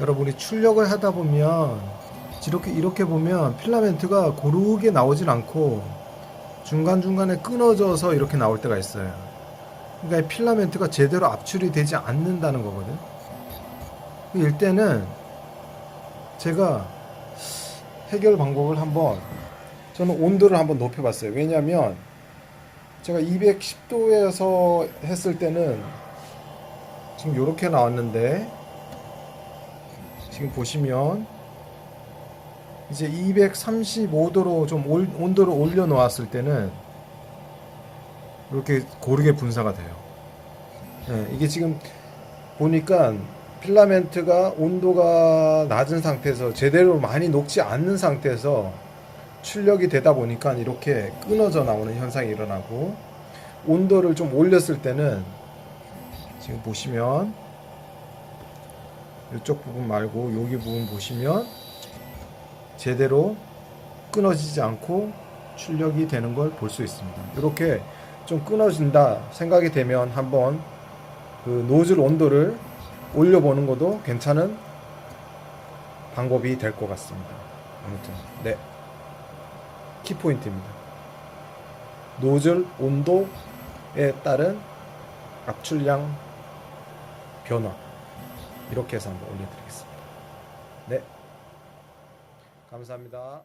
여러분이 출력을 하다 보면 이렇게 이렇게 보면 필라멘트가 고르게 나오질 않고 중간 중간에 끊어져서 이렇게 나올 때가 있어요. 그러니까 이 필라멘트가 제대로 압출이 되지 않는다는 거거든. 이때는 제가 해결 방법을 한번 저는 온도를 한번 높여봤어요. 왜냐하면 제가 210도에서 했을 때는 지금 이렇게 나왔는데 지금 보시면 이제 235도로 좀 올- 온도를 올려 놓았을 때는 이렇게 고르게 분사가 돼요. 예, 이게 지금 보니까 필라멘트가 온도가 낮은 상태에서 제대로 많이 녹지 않는 상태에서 출력이 되다 보니까 이렇게 끊어져 나오는 현상이 일어나고 온도를 좀 올렸을 때는 지금 보시면 이쪽 부분 말고 여기 부분 보시면 제대로 끊어지지 않고 출력이 되는 걸 볼 수 있습니다. 이렇게 좀 끊어진다 생각이 되면 한번 그 노즐 온도를 올려보는 것도 괜찮은 방법이 될 것 같습니다. 아무튼 네 키포인트입니다. 노즐 온도에 따른 압출량 변화 이렇게 해서 한번 올려드리겠습니다. 네 감사합니다.